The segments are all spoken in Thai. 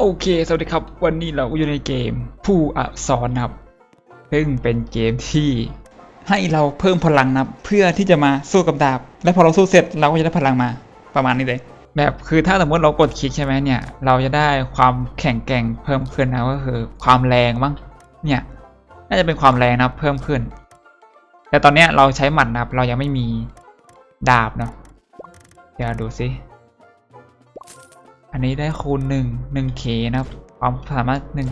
โอเค สวัสดีครับ วันนี้เราอยู่ในเกม ผู้อักษรนะครับ ซึ่งเป็นเกมที่ให้เราเพิ่มพลังนะเพื่อที่จะมาสู้กับดาบ และพอเราสู้เสร็จเราก็จะได้พลังมาประมาณนี้เลย แบบคือถ้าสมมติเรากดคลิกใช่ไหมเนี่ย เราจะได้ความแข็งแกร่งเพิ่มขึ้นนะก็คือความแรงมั้งเนี่ยน่าจะเป็นความแรงนะเพิ่มขึ้น แต่ตอนนี้เราใช้หมัดนะครับ เรายังไม่มีดาบเนาะเดี๋ยวดูสิ อันนี้ได้คูณหนึ่งหนึ่งเคนะครับความสามารถหนึ่ง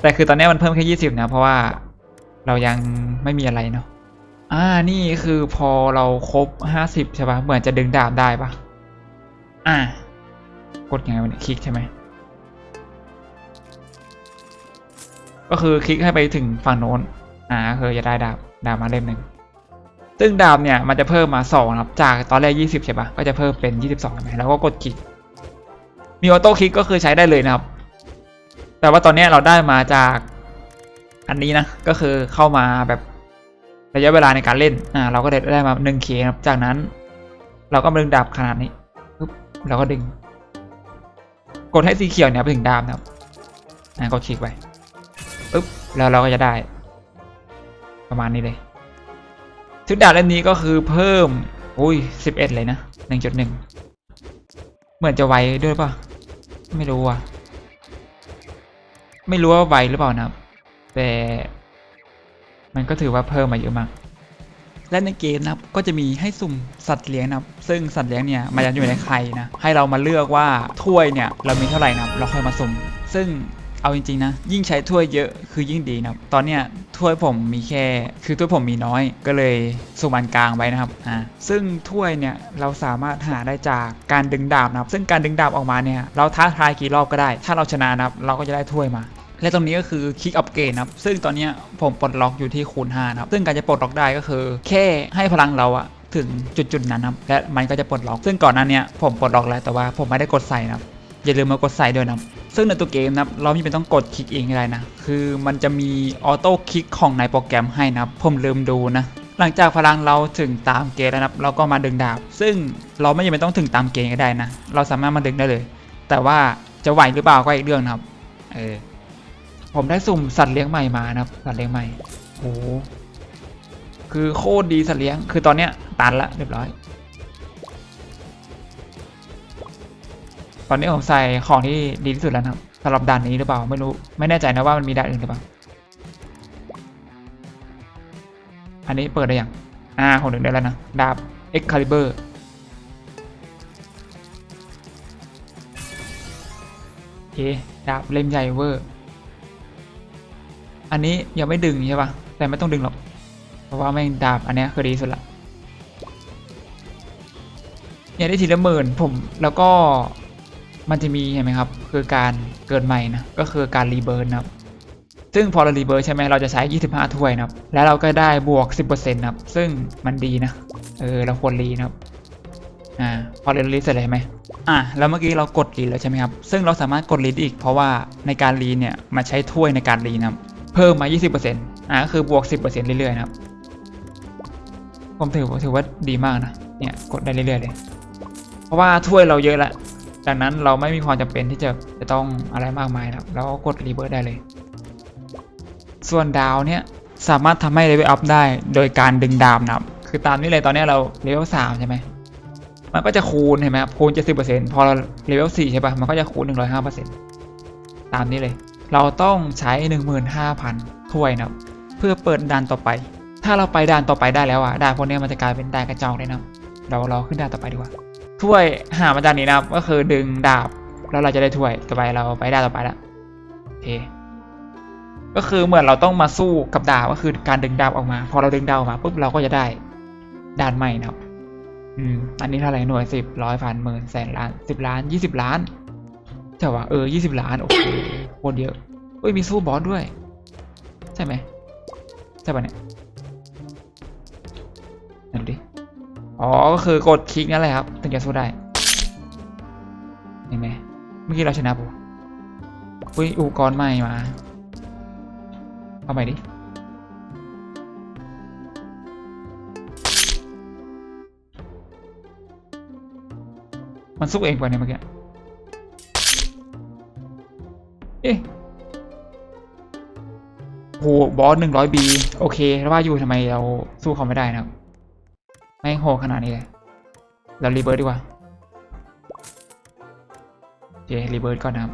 แต่คือตอนนี้มันเพิ่มแค่ยี่สิบนะ เพราะว่าเรายังไม่มีอะไรเนาะอ่านี่คือพอเราครบห้าสิบใช่ปะเหมือนจะดึงดาบได้ปะอ่ากดยังไงวะเนี่ยคลิกใช่ไหมก็คือคลิกให้ไปถึงฝั่งโน้น อ่าคือจะได้ดาบดาบมาเล่มหนึ่ง ซึ่งดาบเนี่ยมันจะเพิ่มมา2นะครับจากตอนแรก 20 ใช่ปะก็จะเพิ่มเป็น 22ใช่ไหมแล้วก็กดคลิก มีออโต้คลิกก็คือใช้ได้เลยนะครับ แต่ว่าตอนนี้เราได้มาจากอันนี้นะ ก็คือเข้ามาแบบระยะเวลาในการเล่น อ่า เราก็ได้ได้มา1เคครับ จากนั้น เราก็มาดึงดาบขนาดนี้ปุ๊บเราก็ดึง กดให้สีเขียวเนี่ยไปถึงดาบนะครับ อ่ากดคลิกไปปุ๊บ แล้วเราก็จะได้ ประมาณนี้เลย ชุดดาบเล่มนี้ก็คือเพิ่ม อุ้ยสิบเอ็ดเลยนะหนึ่งจุดหนึ่งเหมือนจะไวด้วยป่ะ ไม่รู้อะ ไม่รู้ว่าไวหรือเปล่านะครับ แต่มันก็ถือว่าเพิ่มมาเยอะมาก และในเกมนะครับก็จะมีให้สุ่มสัตว์เลี้ยงนะครับ ซึ่งสัตว์เลี้ยงเนี่ยมันจะอยู่ในไข่นะ ให้เรามาเลือกว่าถ้วยเนี่ยเรามีเท่าไหร่นะครับ เราค่อยมาสุ่ม ซึ่ง เอาจริงๆนะ ยิ่งใช้ถ้วยเยอะคือยิ่งดีนะครับ ตอนเนี้ยถ้วยผมมีแค่ คือถ้วยผมมีน้อยก็เลยสุ่มอันกลางไว้นะครับอ่าซึ่งถ้วยเนี่ยเราสามารถหาได้จากการดึงดาบนะครับ ซึ่งการดึงดาบออกมาเนี่ยเราท้าทายกี่รอบก็ได้ ถ้าเราชนะนะครับเราก็จะได้ถ้วยมาและตรงนี้ก็คือคลิกอัปเกรดนะครับ ซึ่งตอนนี้ผมปลดล็อกอยู่ที่คูณ5นะครับ ซึ่งการจะปลดล็อกได้ก็คือ แค่ให้พลังเราอะถึงจุดๆนั้นนะครับ และมันก็จะปลดล็อก ซึ่งก่อนหน้าเนี้ยผมปลดล็อกแล้วแต่ว่าผมไม่ได้กดใส่นะครับ อย่าลืมมากดใส่ด้วยนะซึ่งในตัวเกมนะครับเราไม่เป็นต้องกดคลิกเองก็ได้นะ คือมันจะมีออโต้คลิกของในโปรแกรมให้นะผมลืมดูนะ หลังจากพลังเราถึงตามเกณฑ์แล้วนะเราก็มาดึงดาบ ซึ่งเราไม่จำเป็นต้องถึงตามเกณฑ์ก็ได้นะ เราสามารถมาดึงได้เลย แต่ว่าจะไหวหรือเปล่าก็อีกเรื่องนะครับ เออ ผมได้สุ่มสัตว์เลี้ยงใหม่มานะครับสัตว์เลี้ยงใหม่โอ้โหคือโคตรดีสัตว์เลี้ยง คือตอนเนี้ยตันละเรียบร้อย ตอนนี้ผมใส่ของที่ดีที่สุดแล้วนะครับสำหรับด่านนี้หรือเปล่าไม่รู้ไม่แน่ใจนะว่ามันมีด่านอื่นหรือเปล่า อันนี้เปิดได้ยังอ่าของหนึ่งได้แล้วนะดาบ Excalibur โอเคดาบเล่มใหญ่เวอร์อันนี้ยังไม่ดึงใช่ปะแต่ไม่ต้องดึงหรอก เพราะว่าแม่งดาบอันเนี้ยคือดีสุดละเนี่ยได้ทีละหมื่นผมแล้วก็ มันจะมีเห็นไหมครับ คือการเกิดใหม่นะก็คือการรีเบิร์นนะครับซึ่งพอเรารีเบิร์นใช่ไหมเราจะใช้ 25 ถ้วยนะครับ แล้วเราก็ได้บวก 10%นะครับ ซึ่งมันดีนะ เออ เราควรรีนะครับ อ่า พอเรารีเสร็จเลยใช่ไหมอ่าแล้วเมื่อกี้เรากดรีแล้วใช่ไหมครับ ซึ่งเราสามารถกดรีอีก เพราะว่าในการรีเนี่ยมันใช้ถ้วยในการรีนะครับ เพิ่มมา 20%อ่าก็คือบวก 10%เรื่อยๆนะครับ ผมถือว่าถือว่าดีมากนะ เนี่ย กดได้เรื่อยๆเลย เพราะว่าถ้วยเราเยอะแล้ว ดังนั้นเราไม่มีความจำเป็นที่จะจะต้องอะไรมากมายนะครับแล้วก็กดรีเบิร์ได้เลย ส่วนดาวเนี่ยสามารถทำให้เลเวลอัพได้โดยการดึงดาวนะครับคือตามนี้เลยตอนนี้เราเลเวลสามใช่ไหมมันก็จะคูณเห็นไหมครับคูณ70%พอเราเลเวลสี่ใช่ปะมันก็จะคูณ105%ตามนี้เลย เราต้องใช้15,000ถ้วยนะครับเพื่อเปิดด่านต่อไป ถ้าเราไปด่านต่อไปได้แล้วอะด่านพวกเนี้ยมันจะกลายเป็นด่านกระจอกเลยนะครับเราเราขึ้นด่านต่อไปดีกว่า ถ้วยหามาจากนี้นะครับ ก็คือดึงดาบแล้วเราจะได้ถ้วยต่อไปเราไปได้ต่อไปแล้วโอเคก็คือเหมือนเราต้องมาสู้กับดาบก็คือการดึงดาบออกมา พอเราดึงดาบออกมาปุ๊บเราก็จะได้ด่านใหม่นะครับ อืม อันนี้เท่าไหร่หน่วยสิบร้อยพันหมื่นแสนล้านสิบล้านยี่สิบล้านใช่ปะเออยี่สิบล้านโอเคโคตรเยอะเอ้ยมีสู้บอสด้วย ใช่ไหมใช่ปะเนี่ย อ๋อ ก็คือกดคลิกนั่นแหละครับ ถึงจะสู้ได้ เห็นไหมเมื่อกี้เราชนะปุ๊บอุ้ยอุปกรณ์ใหม่มา เอาใหม่ดิ มันสู้เองกว่าเนี่ยเมื่อกี้ เอ๊ะโหบอสหนึ่งร้อยบีโอเคแล้วว่าอยู่ทำไมเราสู้เขาไม่ได้นะครับ ไม่งโหขนาดนี้เลย เรารีเบิร์ดดีกว่าโอเครีเบิร์ดก่อนนะครับ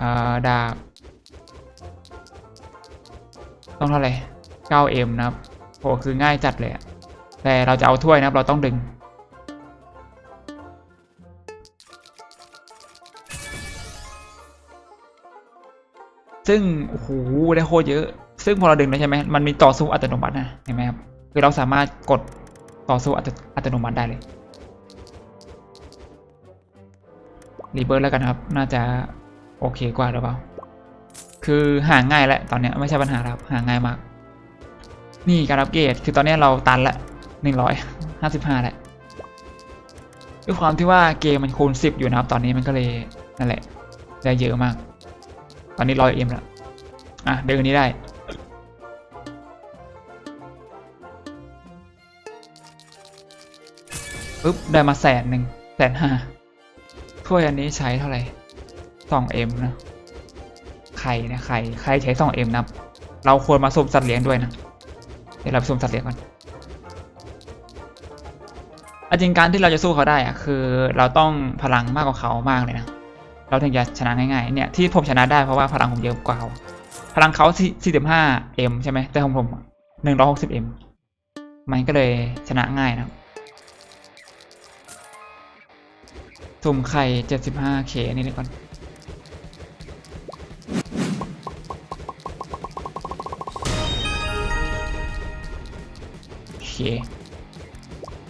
อ่าดาบ ต้องเท่าไหร่ 9M นะครับโหคือง่ายจัดเลยอะแต่เราจะเอาถ้วยนะครับ เราต้องดึง ซึ่ง โอ้โห ได้โคตรเยอะ ซึ่งพอเราดึงแล้วใช่ไหม มันมีต่อสู้อัตโนมัตินะ เห็นไหมครับ คือเราสามารถกดต่อสู้อัตอตโนมัติได้เลยรีเบิร์แล้วกันครับ น่าจะโอเคกว่าหรือเปล่า คือหาง่ายแหละตอนนี้ไม่ใช่ปัญหาครับ หาง่ายมาก นี่การอัปเกรดคือตอนนี้เราตันละหนึ่งร้อยห้าสิบห้าแหละด้วยความที่ว่าเกมมันคูณสิบอยู่นะครับตอนนี้มันก็เลยนั่นแหละได้เยอะมาก ตอนนี้ร้อยเอ็มแล้วอะเดินนนี้ได้ ปึ๊บได้มาแสนหนึ่งแสนห้าถ้วยอันนี้ใช้เท่าไหร่สองเอ็มนะไข่นะไข่ไข่ใช้สองเอ็มนะเราควรมาสุ่มสัตว์เลี้ยงด้วยนะเดี๋ยวเราไปสุ่มสัตว์เลี้ยงก่อนอจริงการที่เราจะสู้เขาได้อะคือ เราต้องพลังมากกว่าเขามากเลยนะเราถึงจะชนะง่ายๆเนี่ยที่ผมชนะได้เพราะว่าพลังผมเยอะกว่าเขาพลังเขา45 m ใช่ไหมแต่ของผม 160 m มันก็เลยชนะง่ายนะ สุ่มไข่ 75k นี่เลยก่อนโอเค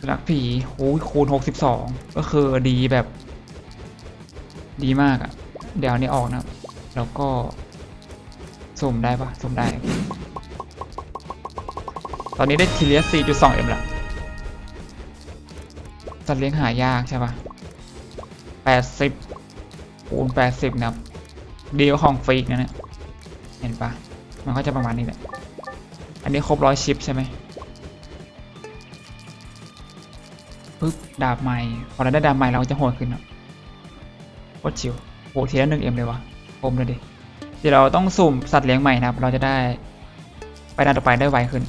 ลักผีโอ้ยคูณ 62 ก็คือดีแบบ ดีมากอะ่ะ เดี๋ยวนี้ออกนะ แล้วก็สุ่มได้ปะสุ่มได้ ตอนนี้ได้ทีเลียส4.2 m ละสัตว์เลี้ยงหายากใช่ปะ 80คูณ80 นะครับดีกว่าของฟรีกนะเนี่ยเห็นปะมันก็จะประมาณนี้แหละ อันนี้ครบร้อยชิปใช่ไหมปึ๊บดาบใหม่ พอเราได้ดาบใหม่เราก็จะโหดขึ้นครับโคตรชิวโอ้ทีละหนึ่งเอ็มเลยวะคมเลยดิเดี๋ยวเราต้องสุ่มสัตว์เลี้ยงใหม่นะครับ เราจะได้ไปดานต่อไปได้ไวขึ้น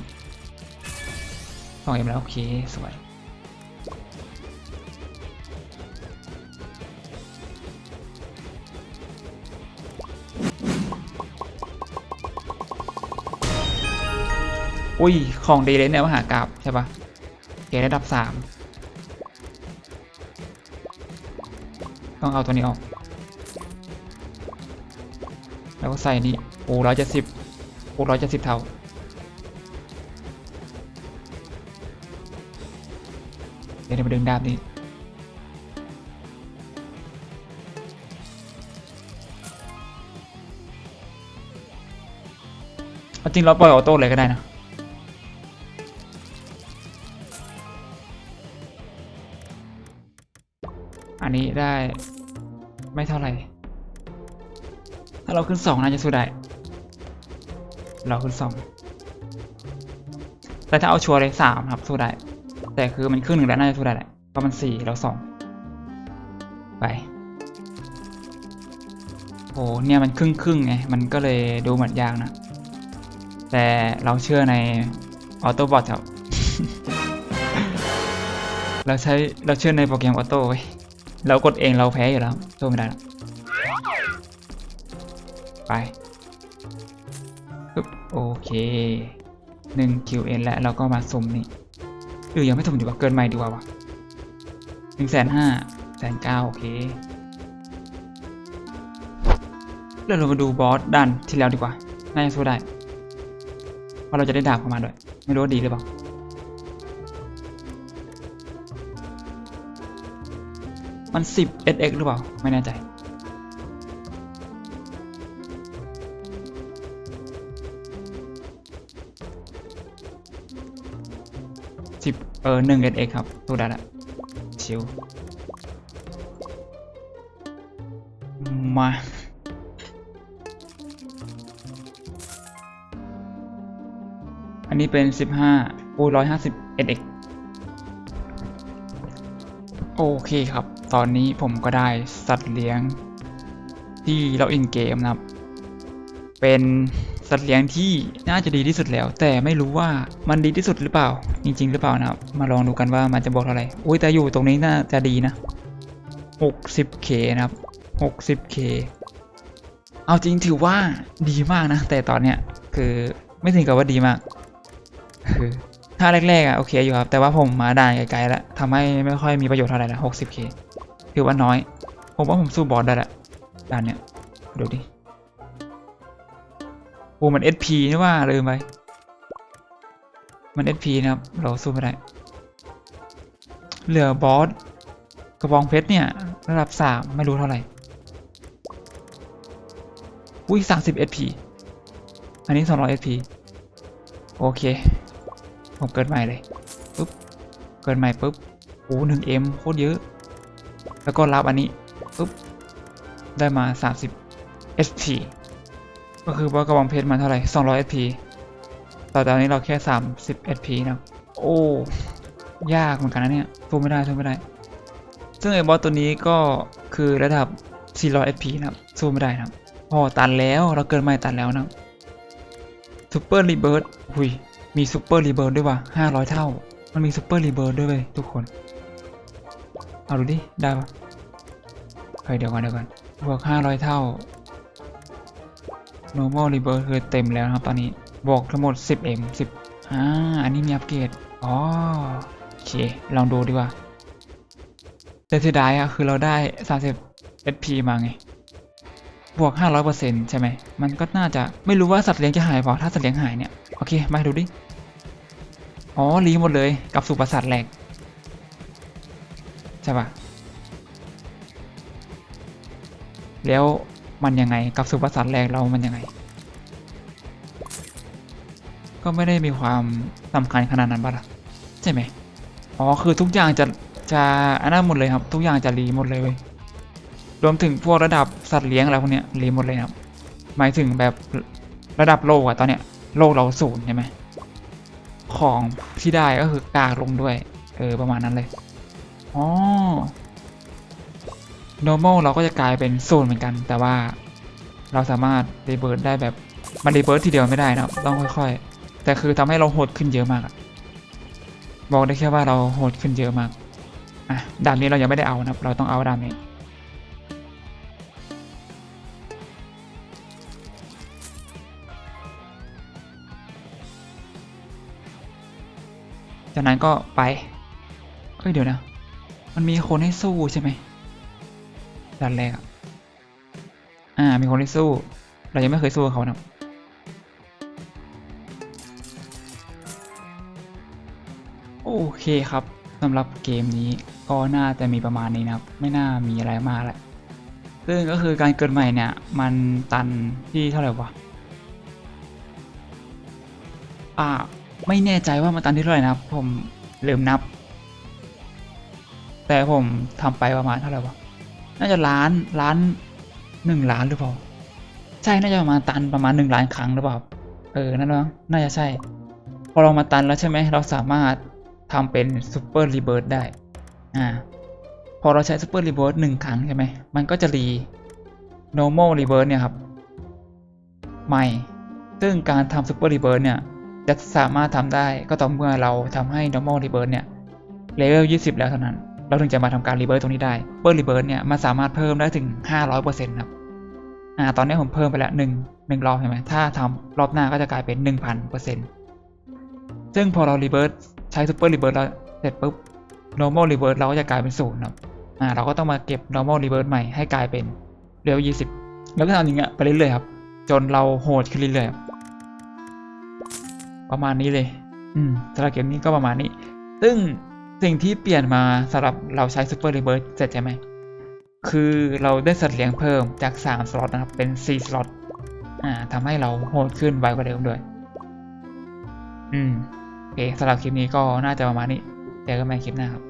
สองเอ็มแล้วโอเคสวย อุ้ย ของดีเลยเนี่ยมหากราบใช่ปะเกรดระดับสามต้องเอาตัวนี้ออก แล้วก็ใส่นี่โอ้ร้อยเจ็ดสิบโอ้ร้อยเจ็ดสิบเท่าเดี๋ยวเราดึงดาบนี่จริงเราปล่อยออโต้เลยก็ได้นะ ไม่เท่าไหร่ ถ้าเราขึ้นสองน่าจะสู้ได้ เราขึ้นสองแต่ถ้าเอาชัวร์เลยสามครับสู้ได้ แต่คือมันขึ้นหนึ่งแล้วน่าจะสู้ได้แหละเพราะมันสี่เราสองไปโอ้เนี่ยมันครึ่งครึ่งไงมันก็เลยดูเหมือนยากนะ แต่เราเชื่อในออโต้บอทครับเราใช้เราเชื่อในโปรแกรมออโต้ไว้ เรากดเองเราแพ้อยู่แล้วสู้ไม่ได้หรอกไปปึ๊บโอเคหนึ่ง QN แล้วเราก็มาสุ่มนี่เออยังไม่สุ่มดีกว่าเกินไม่ดีกว่าวะหนึ่งแสนห้าแสนเก้าโอเคแล้วเรามาดูบอสด้านที่แล้วดีกว่า น่าจะสู้ได้ เพราะเราจะได้ดาบเข้ามาด้วย ไม่รู้ว่าดีหรือเปล่า มัน10 SX หรือเปล่า ไม่แน่ใจ สิบเออหนึ่ง SX ครับตัวได้ละชิวมาอันนี้เป็น 15โอ้ร้อยห้าสิบ SX โอเคครับ ตอนนี้ผมก็ได้สัตว์เลี้ยงที่เราอินเกมนะครับ เป็นสัตว์เลี้ยงที่น่าจะดีที่สุดแล้ว แต่ไม่รู้ว่ามันดีที่สุดหรือเปล่า จริง ๆ หรือเปล่านะครับ มาลองดูกันว่ามันจะบอกเท่าไหร่อุ้ยแต่อยู่ตรงนี้น่าจะดีนะ 60k นะครับ 60k เอาจริงถือว่าดีมากนะ แต่ตอนเนี้ยคือไม่ถึงกับว่าดีมากคือถ้าแรกๆอะโอเคอยู่ครับ แต่ว่าผมมาด่านไกลๆแล้วทำให้ไม่ค่อยมีประโยชน์เท่าไหร่ละ 60k ถือว่าน้อย ผมว่าผมสู้บอสได้แหละด่านเนี้ยดูดิโอ้มัน SP นี่ว่าลืมไป มัน SP นะครับ เราสู้ไม่ได้ เหลือบอสกระบองเพชรเนี่ย ระดับสามไม่รู้เท่าไหร่อุ้ยสามสิบ SP อันนี้สองร้อย SP โอเค ผมเกิดใหม่เลยปุ๊บ เกิดใหม่ปุ๊บโอ้หนึ่ง M โคตรเยอะ แล้วก็รับอันนี้ปุ๊บได้มา 30 SP ก็คือว่ากระบองเพชรมันเท่าไหร่200 SP ต่อตอนนี้เราแค่ 30 SP นะโอ้ยากเหมือนกันนะเนี่ยสู้ไม่ได้สู้ไม่ได้ ซึ่งไอ้บอสตัวนี้ก็คือระดับ 400 SP นะครับสู้ไม่ได้นะพอตันแล้วเราเกินไม่ตันแล้วนะซูเปอร์รีเบิร์ดหุยมีซูเปอร์รีเบิร์ดด้วยว่ะ500 เท่า มันมีซูเปอร์รีเบิร์ดด้วยเว้ยทุกคน เอาดูดิ ได้ปะเฮ้ยเดี๋ยวก่อนเดี๋ยวก่อนบวก500เท่า normal rebirth คือเต็มแล้วครับตอนนี้บวกทั้งหมด 10m 10อ่าอันนี้มีอัปเกรดอ๋อโอเค ลองดูดีกว่าแต่เสียดายอะคือเราได้ 30 SP มาไง บวก 500%ใช่ไหม มันก็น่าจะไม่รู้ว่าสัตว์เลี้ยงจะหายเปล่าถ้าสัตว์เลี้ยงหายเนี่ย โอเค มาดูดิ อ๋อ รีหมดเลย กับสุประสาทแหลก ช่ปะแล้วมันยังไงกับสุประสาแหลกเรามันยังไง ก็ไม่ได้มีความสำคัญขนาดนั้นปะล่ะใช่ไหมอ๋อคือทุกอย่างจะจะอันนั้นหมดเลยครับ ทุกอย่างจะรีหมดเลยเว้ยรวมถึงพวกระดับสัตว์เลี้ยงอะไรพวกเนี้ยรีหมดเลยครับ หมายถึงแบบระดับโลกอะตอนเนี้ยโลกเราศูนย์ใช่ไหมของที่ได้ก็คือกากลงด้วย เออประมาณนั้นเลย อ๋อ normal เราก็จะกลายเป็นศูนเหมือนกัน แต่ว่าเราสามารถรีเบิร์ดได้แบบ มันรีเบิร์ดทีเดียวไม่ได้นะต้องค่อยๆ แต่คือทำให้เราโหดขึ้นเยอะมากบอกได้แค่ว่าเราโหดขึ้นเยอะมากอะด่านนี้เรายังไม่ได้เอานะครับ เราต้องเอาด่านนี้จากนั้นก็ไป เอ้ยเดี๋ยวนะ มันมีคนให้สู้ใช่ไหมด่านแรกอ่า มีคนให้สู้ เรายังไม่เคยสู้เขานะโอเคครับสำหรับเกมนี้ก็น่าจะมีประมาณนี้นะครับ ไม่น่ามีอะไรมากแหละซึ่งก็คือการเกิดใหม่เนี่ย มันตันที่เท่าไหร่วะอ่าไม่แน่ใจว่ามันตันที่เท่าไหร่นะครับ ผมลืมนับ แต่ผมทำไปประมาณเท่าไหร่วะน่าจะล้านล้านหนึ่งล้านหรือเปล่า ใช่น่าจะประมาณตันประมาณหนึ่งล้านครั้งหรือเปล่าเออนั่นมั้งน่าจะใช่ พอเรามาตันแล้วใช่ไหมเราสามารถทำเป็นซูเปอร์รีเบิร์ดได้อ่าพอเราใช้ซูเปอร์รีเบิร์ดหนึ่งครั้งใช่ไหมมันก็จะรี normal rebirth เนี่ยครับ ใหม่ ซึ่งการทำซูเปอร์รีเบิร์ดเนี่ย จะสามารถทำได้ก็ต่อเมื่อเราทำให้ normal rebirth เนี่ยเลเวล20 แล้วเท่านั้น เราถึงจะมาทำการ rebirth ตตรงนี้ได้ super rebirth เนี่ยมันสามารถเพิ่มได้ถึง 500%ครับอ่าตอนนี้ผมเพิ่มไปแล้ว 1 1 รอบใช่ไหมถ้าทำรอบหน้าก็จะกลายเป็น 1,000%ซึ่งพอเรา rebirth ใช้ super rebirth แล้วเสร็จปุ๊บ normal rebirth เราก็จะกลายเป็นศูนย์ครับอ่าเราก็ต้องมาเก็บ normal rebirth ใหม่ให้กลายเป็นเลเวล20 แล้วก็ทำอย่างเงี้ยไปเรื่อยๆครับ จนเราโหดขึ้นเรื่อยๆประมาณนี้เลย อืมสำหรับเกมนี้ก็ประมาณนี้ ซึ่ง สิ่งที่เปลี่ยนมาสำหรับเราใช้ Super r e b i r t h เสร็จใช่ไหม คือเราได้สัตว์เลี้ยงเพิ่มจาก 3 สล็อตนะครับ เป็น 4 สล็อตอ่าทำให้เราโหดขึ้นไวกว่าเดิมด้วย อืม โอเคสำหรับคลิปนี้ก็น่าจะประมาณนี้ เจอกันใหม่คลิปหน้าครับ